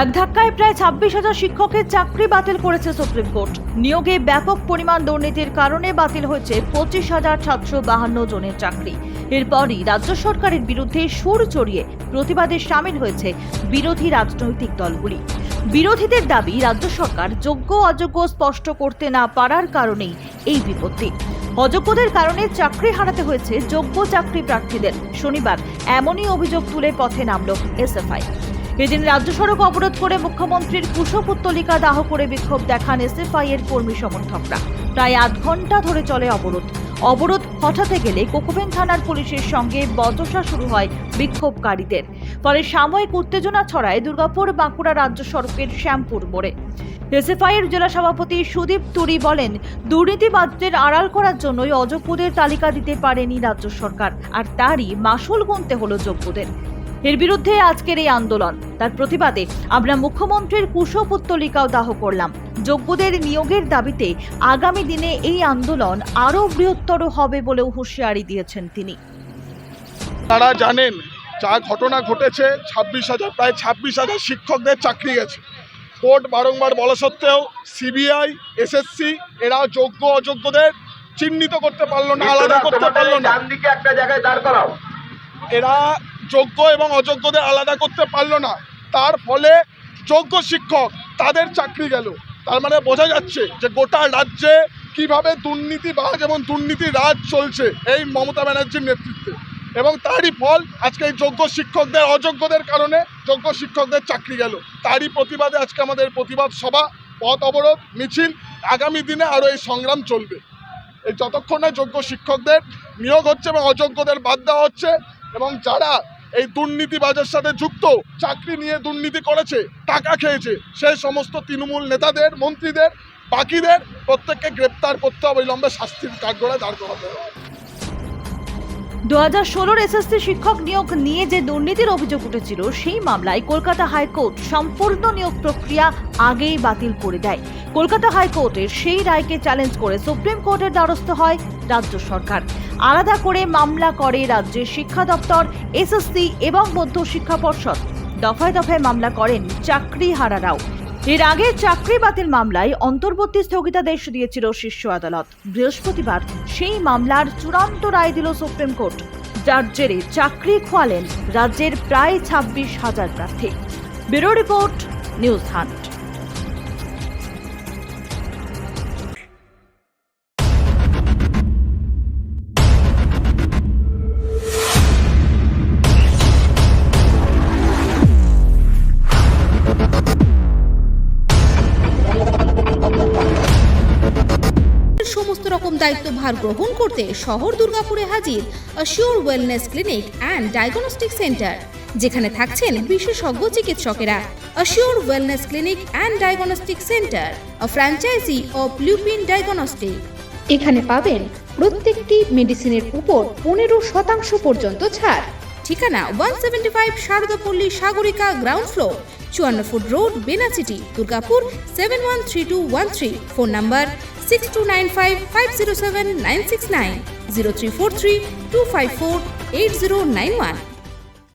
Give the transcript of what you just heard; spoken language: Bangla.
এক ধাক্কায় প্রায় ছাব্বিশ হাজার শিক্ষকের চাকরি বাতিল করেছে সুপ্রিম কোর্ট। নিয়োগে ব্যাপক পরিমাণ দুর্নীতির কারণে বাতিল হয়েছে পঁচিশ হাজার সাতশো বাহান্ন জনের চাকরি। এরপরই রাজ্য সরকারের বিরুদ্ধে সুর চড়িয়ে প্রতিবাদে সামিল হয়েছে বিরোধী রাজনৈতিক দলগুলি। বিরোধীদের দাবি, রাজ্য সরকার যোগ্য অযোগ্য স্পষ্ট করতে না পারার কারণেই এই বিপত্তি। অযোগ্যদের কারণে চাকরি হারাতে হয়েছে যোগ্য চাকরি প্রার্থীদের। শনিবার এমনই অভিযোগ তুলে পথে নামল এসএফআই। এদিন রাজ্য সড়ক অবরোধ করে মুখ্যমন্ত্রীর কুশপুত্তলিকা দাহ করে বিক্ষোভ দেখান এসএফআই এর কর্মী সমর্থকরা। প্রায় আধ ঘণ্টা ধরে চলে অবরোধ। অবরোধ হঠাতে গেলে কোকোভেন থানার পুলিশের সঙ্গে বচসা শুরু হয় বিক্ষোভকারীদের। ফলে সাময়িক উত্তেজনা ছড়ায় দুর্গাপুর বাঁকুড়া রাজ্য সড়কের শ্যামপুর মোড়ে। এসএফআই এর জেলা সভাপতি সুদীপ তুরি বলেন, দুর্নীতিবাজদের আড়াল করার জন্যই অযোগ্যদের তালিকা দিতে পারেনি রাজ্য সরকার, আর তারই মাসুল গুনতে হলো যোগ্যদের। এর বিরুদ্ধে আজকের এই আন্দোলন। তার প্রতিবাদে আমরা মুখ্যমন্ত্রীর কুশপুত্তলিকাও দাহ করলাম। যোগ্যদের নিয়োগের দাবিতে আগামী দিনে এই আন্দোলন আরও বৃহত্তর হবে বলেও হুঁশিয়ারি দিয়েছেন তিনি। তারা জানেন যা ঘটনা ঘটেছে ছাব্বিশ হাজার প্রায় ছাব্বিশ হাজার শিক্ষকদের চাকরি গেছে। কোর্ট বারংবার বলা সত্ত্বেও সিবিআই এসএসসি এরা যোগ্য অযোগ্যদের চিহ্নিত করতে পারল না আলাদা করতে পারল না। দিকে একটা জায়গায় দাঁড় করাও। এরা যোগ্য এবং অযোগ্যদের আলাদা করতে পারল না। তার ফলে যোগ্য শিক্ষক তাদের চাকরি গেল। তার মানে বোঝা যাচ্ছে যে গোটা রাজ্যে কীভাবে দুর্নীতিবাজ এবং দুর্নীতি রাজ চলছে এই মমতা ব্যানার্জির নেতৃত্বে। এবং তারই ফল আজকে এই যোগ্য শিক্ষকদের, অযোগ্যদের কারণে যোগ্য শিক্ষকদের চাকরি গেল। তারই প্রতিবাদে আজকে আমাদের প্রতিবাদ সভা, পথ অবরোধ, মিছিল, আগামী দিনে আরও এই সংগ্রাম চলবে। এই যতক্ষণ না যোগ্য শিক্ষকদের নিয়োগ হচ্ছে এবং অযোগ্যদের বাদ দেওয়া হচ্ছে এবং যারা এই দুর্নীতিবাজের সাথে যুক্ত, চাকরি নিয়ে দুর্নীতি করেছে, টাকা খেয়েছে। সেই সমস্ত তৃণমূল নেতাদের, মন্ত্রীদের, বাকিদের প্রত্যেককে গ্রেপ্তার করতে হবে অবিলম্বে শাস্তির কাঠগড়ায় দাঁড় করাতে হবে। দু হাজার ষোলোর এসএসসি শিক্ষক নিয়োগ নিয়ে যে দুর্নীতির অভিযোগ উঠেছিল, সেই মামলায় কলকাতা হাইকোর্ট সম্পূর্ণ নিয়োগ প্রক্রিয়া আগেই বাতিল করে দেয়। কলকাতা হাইকোর্টের সেই রায়কে চ্যালেঞ্জ করে সুপ্রিম কোর্টের দ্বারস্থ হয় রাজ্য সরকার। আলাদা করে মামলা করে রাজ্যের শিক্ষা দপ্তর, এসএসসি এবং মধ্য শিক্ষা পর্ষদ। দফায় দফায় মামলা করেন চাকরি হারারাও এর আগে চাকরি বাতিল মামলায় অন্তর্বর্তী স্থগিতাদেশ দিয়েছিল শীর্ষ আদালত। বৃহস্পতিবার সেই মামলার চূড়ান্ত রায় দিল সুপ্রিম কোর্ট। যার জেরে চাকরি খোয়ালেন রাজ্যের প্রায় ছাব্বিশ হাজার প্রার্থী। ব্যুরো রিপোর্ট, নিউজ হান্ট সমস্ত রকম দায়িত্বভার গ্রহণ করতে শহর দুর্গাপুরে হাজির sure wellness clinic and diagnostic centre যেখানে থাকছেন বিশেষজ্ঞ চিকিৎসকেরা। Sure wellness clinic and diagnostic centre franchise of Lupin diagnostic এখানে পাবেন প্রত্যেকটি মেডিসিনের উপর পনেরো শতাংশ পর্যন্ত ছাড়। ঠিকানা one seventy five Sharadapalli Sagarika ground floor চুয়ান্ন foot road Benachiti, Durgapur seven one three two one three phone number 6295 507 969 0343 254 8091.